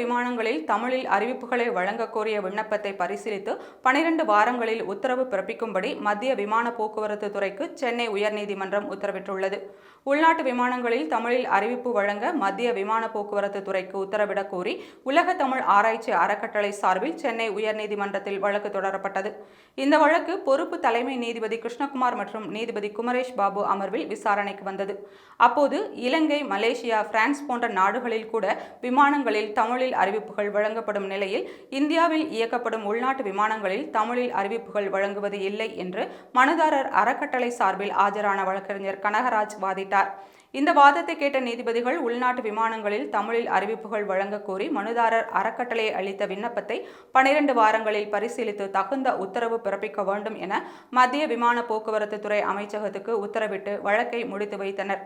விமானங்களில் தமிழில் அறிவிப்புகளை வழங்க கோரிய விண்ணப்பத்தை பரிசீலித்து பனிரெண்டு வாரங்களில் உத்தரவு பிறப்பிக்கும்படி மத்திய விமான போக்குவரத்து துறைக்கு சென்னை உயர்நீதிமன்றம் உத்தரவிட்டுள்ளது. உள்நாட்டு விமானங்களில் தமிழில் அறிவிப்பு வழங்க மத்திய விமான போக்குவரத்து துறைக்கு உத்தரவிடக் கோரி உலக தமிழ் ஆராய்ச்சி அறக்கட்டளை சார்பில் சென்னை உயர்நீதிமன்றத்தில் வழக்கு தொடரப்பட்டது. இந்த வழக்கு பொறுப்பு தலைமை நீதிபதி கிருஷ்ணகுமார் மற்றும் நீதிபதி குமரேஷ் பாபு அமர்வில் விசாரணைக்கு வந்தது. அப்போது இலங்கை மலேசியா பிரான்ஸ் போன்ற நாடுகளில் கூட விமானங்களில் தமிழில் தமிழில் அறிவிப்புகள் வழங்கப்படும் நிலையில் இந்தியாவில் இயக்கப்படும் உள்நாட்டு விமானங்களில் தமிழில் அறிவிப்புகள் வழங்குவது இல்லை என்று மனுதாரர் அறக்கட்டளை சார்பில் ஆஜரான வழக்கறிஞர் கனகராஜ் வாதிட்டார். இந்த வாதத்தை கேட்ட நீதிபதிகள் உள்நாட்டு விமானங்களில் தமிழில் அறிவிப்புகள் வழங்க கோரி மனுதாரர் அறக்கட்டளை அளித்த விண்ணப்பத்தை பனிரெண்டு வாரங்களில் பரிசீலித்து தகுந்த உத்தரவு பிறப்பிக்க வேண்டும் என மத்திய விமான போக்குவரத்து துறை அமைச்சகத்துக்கு உத்தரவிட்டு வழக்கை முடித்து வைத்தனர்.